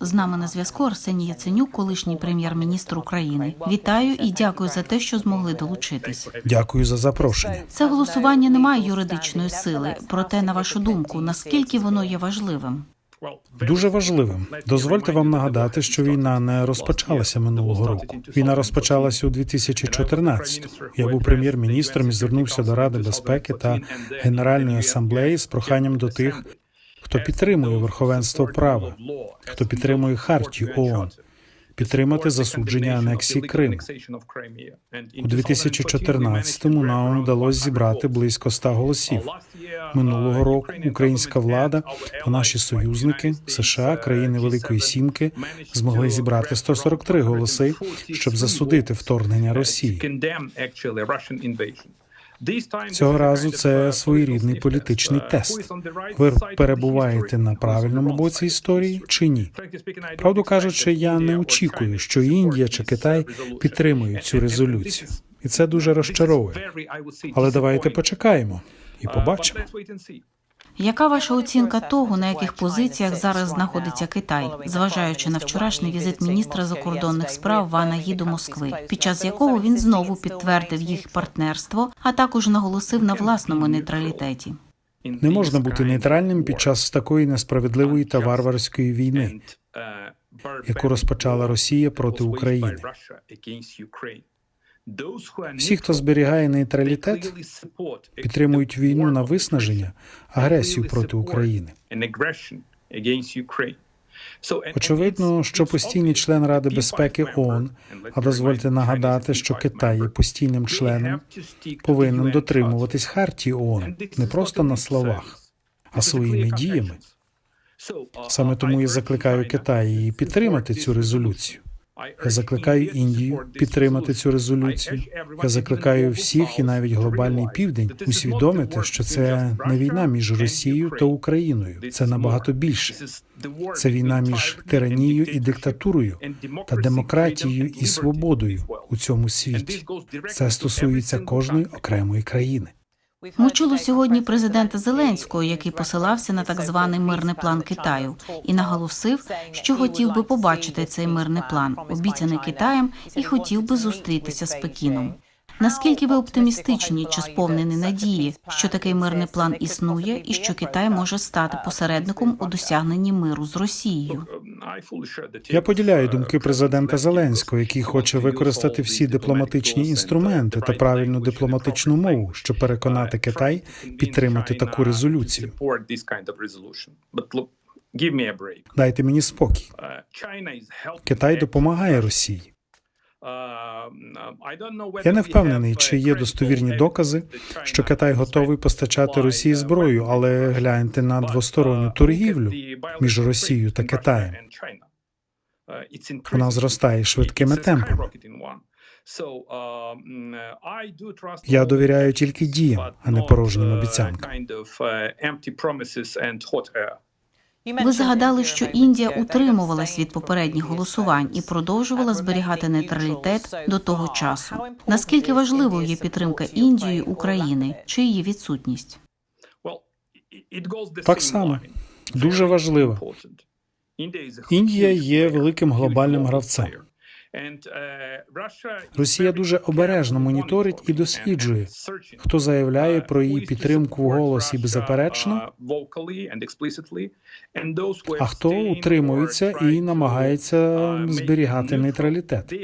З нами на зв'язку Арсеній Яценюк, колишній прем'єр-міністр України. Вітаю і дякую за те, що змогли долучитись. Дякую за запрошення. Це голосування не має юридичної сили. Проте, на вашу думку, наскільки воно є важливим? Дуже важливим. Дозвольте вам нагадати, що війна не розпочалася минулого року. Війна розпочалася у 2014 Я був прем'єр-міністром і звернувся до Ради безпеки та Генеральної асамблеї з проханням до тих, хто підтримує верховенство права, хто підтримує хартію ООН, підтримати засудження анексії Криму. У 2014-му нам вдалося зібрати близько 100 голосів. Минулого року українська влада та наші союзники США, країни Великої Сімки, змогли зібрати 143 голоси, щоб засудити вторгнення Росії. Цього разу це своєрідний політичний тест. Ви перебуваєте на правильному боці історії чи ні? Правду кажучи, я не очікую, що Індія чи Китай підтримують цю резолюцію, і це дуже розчаровує. Але давайте почекаємо і побачимо. Яка ваша оцінка того, на яких позиціях зараз знаходиться Китай, зважаючи на вчорашній візит міністра закордонних справ Вана Гі до Москви, під час якого він знову підтвердив їх партнерство, а також наголосив на власному нейтралітеті? Не можна бути нейтральним під час такої несправедливої та варварської війни, яку розпочала Росія проти України. Всі, хто зберігає нейтралітет, підтримують війну на виснаження, агресію проти України. Очевидно, що постійний член Ради безпеки ООН, а дозвольте нагадати, що Китай є постійним членом, повинен дотримуватись хартії ООН не просто на словах, а своїми діями. Саме тому я закликаю Китай її підтримати цю резолюцію. Я закликаю Індію підтримати цю резолюцію. Я закликаю всіх і навіть глобальний південь усвідомити, що це не війна між Росією та Україною. Це набагато більше. Це війна між тиранією і диктатурою та демократією і свободою у цьому світі. Це стосується кожної окремої країни. Ми чули сьогодні президента Зеленського, який посилався на так званий мирний план Китаю, і наголосив, що хотів би побачити цей мирний план, обіцяний Китаєм, і хотів би зустрітися з Пекіном. Наскільки ви оптимістичні чи сповнені надії, що такий мирний план існує, і що Китай може стати посередником у досягненні миру з Росією? Я поділяю думки президента Зеленського, який хоче використати всі дипломатичні інструменти та правильну дипломатичну мову, щоб переконати Китай підтримати таку резолюцію. Дайте мені спокій. Китай допомагає Росії. Я не впевнений, чи є достовірні докази, що Китай готовий постачати Росії зброю, але гляньте на двосторонню торгівлю між Росією та Китаєм. Вона зростає швидкими темпами. Я довіряю тільки діям, а не порожнім обіцянкам. Ви згадали, що Індія утримувалась від попередніх голосувань і продовжувала зберігати нейтралітет до того часу. Наскільки важливою є підтримка Індії України? Чи її відсутність? Так само. дуже важливо. Індія є великим глобальним гравцем. Росія дуже обережно моніторить і досліджує, хто заявляє про її підтримку в голосі беззаперечно, а хто утримується і намагається зберігати нейтралітет.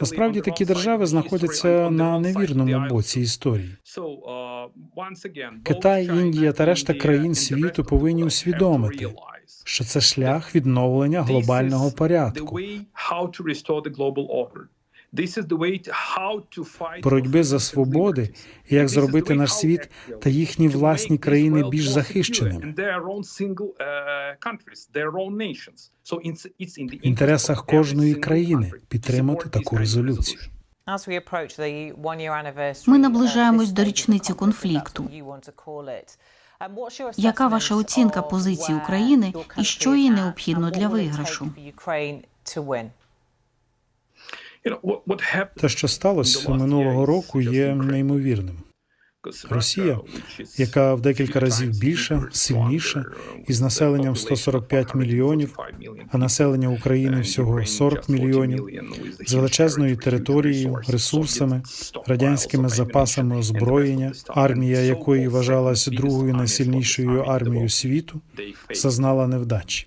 Насправді такі держави знаходяться на невірному боці історії. Китай, Індія та решта країн світу повинні усвідомити, що це шлях відновлення глобального порядку. боротьби за свободи як зробити наш світ та їхні власні країни більш захищеними. В інтересах кожної країни підтримати таку резолюцію. Ми наближаємось до річниці конфлікту. Яка ваша оцінка позиції України і що їй необхідно для виграшу? Те, що сталося минулого року, є неймовірним. Росія, яка в декілька разів більша, сильніша, із населенням 145 мільйонів, а населення України всього 40 мільйонів, з величезною територією, ресурсами, радянськими запасами озброєння, армія якої вважалась другою найсильнішою армією світу, зазнала невдачі.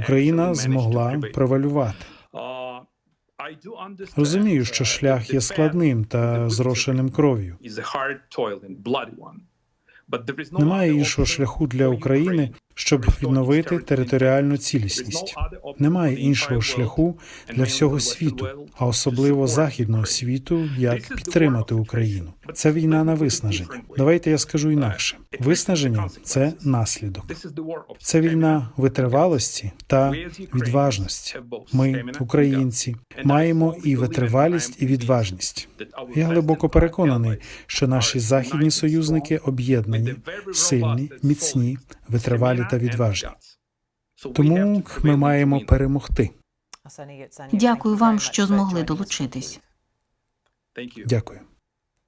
Україна змогла превалювати. Розумію, що шлях є складним та зрошеним кров'ю. Немає іншого шляху для України, щоб відновити територіальну цілісність. Немає іншого шляху для всього світу, а особливо західного світу, як підтримати Україну. Це війна на виснаження. Давайте я скажу інакше: виснаження це наслідок. Це війна витривалості та відважності. Ми, українці, маємо і витривалість, і відважність. Я глибоко переконаний, що наші західні союзники об'єднані, сильні, міцні, витривалі та відважні. Тому ми маємо перемогти. Дякую вам, що змогли долучитись. Дякую.